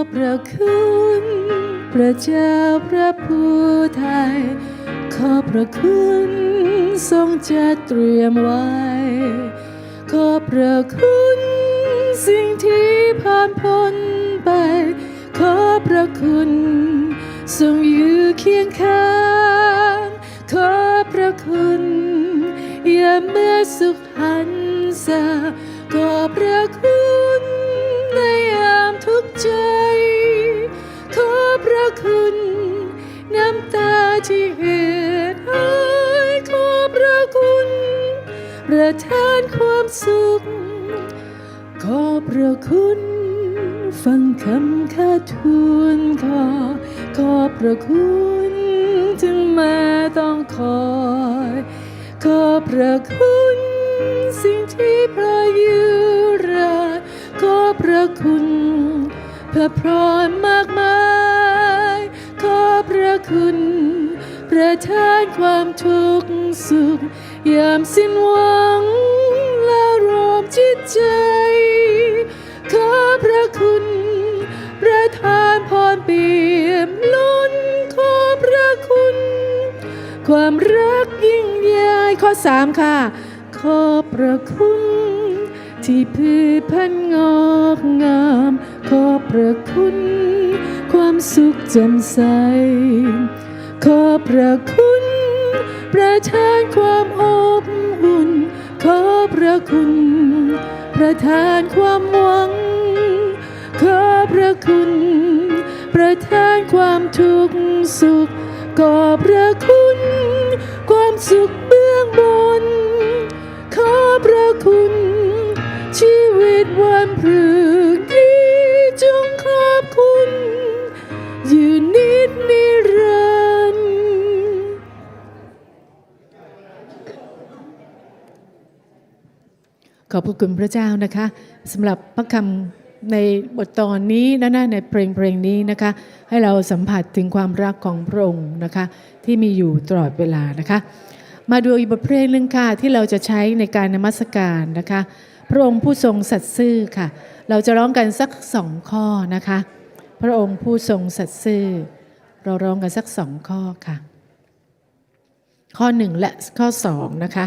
อพระคุณพระเจ้าพระผู้ไทย ขอพระคุณทรงจัดเตรียมไว้ ขอพระคุณสิ่งที่ผ่านพ้นไป ขอพระคุณทรงอยู่เคียงข้าง ขอพระคุณอย่าเมื่อสุขหันษาขอพระคุณในยามทุกข์ใจ ที่เหือดหายขอบพระคุณประทานความสุข ขอบพระคุณ ฟังคำข้าทูลขอ ขอบพระคุณถึงแม้ต้องคอย ขอบพระคุณสิ่งที่พระยุราขอบพระคุณพระพรมากมาย ขอบพระคุณ ประทานความทุกข์สุข ยามสิ้นหวังและรวมจิตใจ ขอพระคุณประทานพรเปี่ยมล้นขอพระคุณ ความรักยิ่งใหญ่ข้อสามค่ะ ขอพระคุณที่พืชพันธงอกงาม ขอพระคุณ ความสุขแจ่มใส ขอพระคุณ ประทานความอบอุ่น ขอพระคุณ ประทานความหวัง ขอพระคุณ ประทานความทุกข์สุข ขอพระคุณ ความสุขเบื้องบน ขอพระคุณ ชีวิตวันพฤกษ์นี้จงขอบคุณยืนนิ ขอบพระคุณพระเจ้านะคะสำหรับพระคำในบทตอนนี้นะนะในเพลงเพลงนี้นะคะ ให้เราสัมผัสถึงความรักของพระองค์นะคะ ที่มีอยู่ตลอดเวลานะคะ มาดูอีกบทเพลงหนึ่งค่ะที่เราจะใช้ในการนมัสการนะคะ พระองค์ผู้ทรงสัตย์ซื่อค่ะ เราจะร้องกันสักสองข้อนะคะ พระองค์ผู้ทรงสัตย์ซื่อ เราร้องกันสักสองข้อค่ะ ข้อหนึ่งและข้อสองนะคะ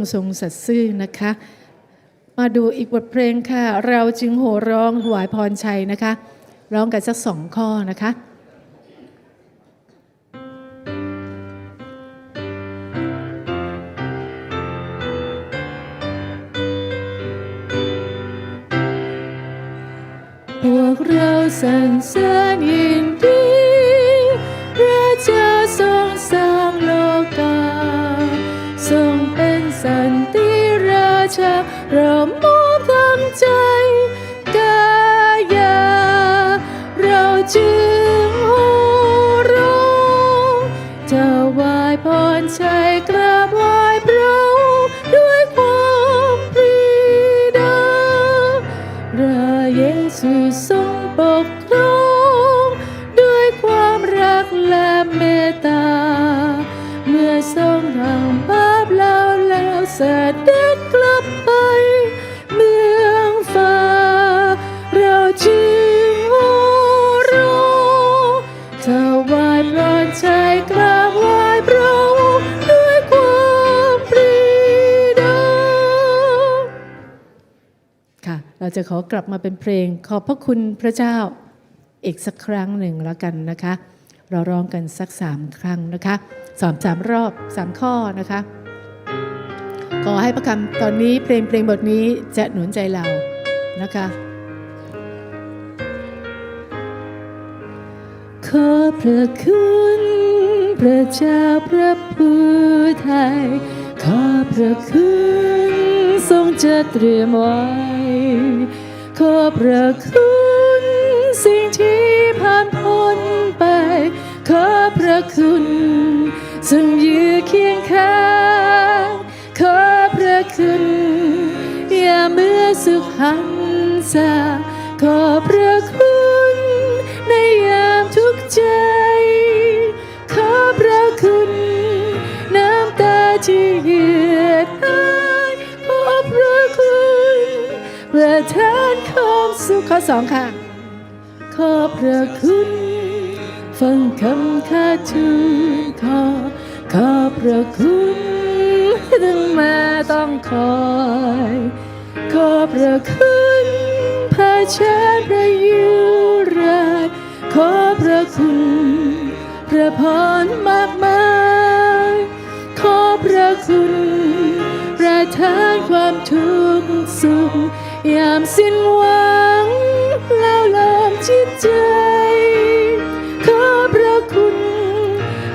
องค์ทรงสัตย์ซื่อนะคะ มาดูอีกบทเพลงค่ะ เราจึงโห่ร้องถวายพรชัยนะคะ ร้องกันสักสองข้อนะคะ ราชาเราม จะขอกลับมาเป็นเพลง ขอบพระคุณพระเจ้าอีกสักครั้งหนึ่งแล้วกันนะคะ เราร้องกันสักสามครั้งนะคะสามสามรอบสามข้อนะคะ ขอให้ประคำตอนนี้เพลงเพลงบทนี้จะหนุนใจเรานะคะขอพระคุณพระเจ้าพระผู้ไทยขอพระคุณ จะเตรียมไว้ ขอพระคุณสิ่งที่ผ่านพ้นไป ขอพระคุณซึ่งยืนเคียงข้าง ขอพระคุณ อย่าเมื่อสุขหันษา ระทานความสุขข้อสองค่ะ ขอพระคุณ ฟังคำข้าทูลขอ ขอพระคุณถึงแม้ต้องคอย ขอพระคุณพาชาติพระยุราชขอพระคุณ พระพรมากมาย ขอพระคุณประทานความทุกข์สุข ยามสิ้นหวังแล้วลมจิตใจ ขอพระคุณ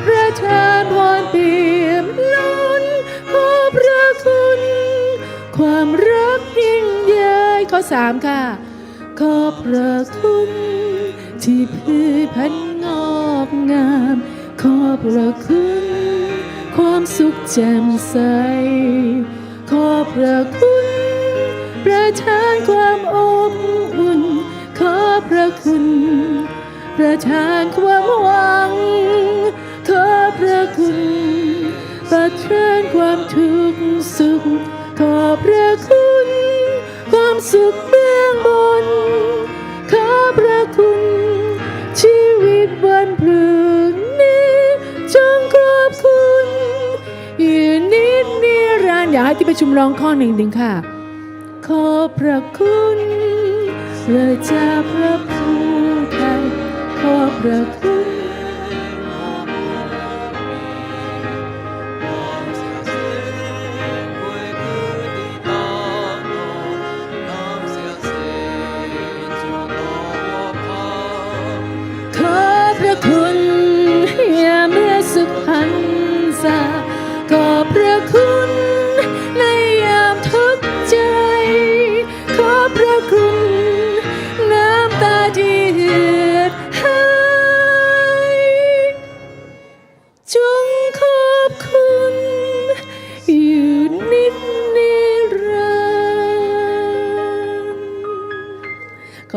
ประทานพรเปี่ยมล้น ขอพระคุณ ความรักยิ่งใหญ่ข้อสามค่ะ ขอพระคุณที่พืชพันธุ์งอกงาม ขอพระคุณ ความสุขแจ่มใส ขอพระคุณ ประทานความอบอุ่น ขอพระคุณ ประทานความหวัง ขอพระคุณ ประทานความทุกข์สุข ขอพระคุณ ความสุขเบื้องบน ขอพระคุณ ชีวิตวันพรุ่งนี้จงขอบคุณอยู่นิดนิรันดร์อยากให้ที่ประชุมร้องข้อหนึ่งหนึ่งค่ะ ขอพระคุณพระเจ้าพระผู้ไทยขอพระคุณขอพระคุณย่าเมื่อสุขพันษา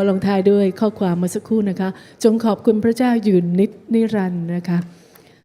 ลงท้ายด้วยข้อความเมื่อสักครู่นะคะ จงขอบคุณพระเจ้าอยู่นิดนิรันดร์นะคะ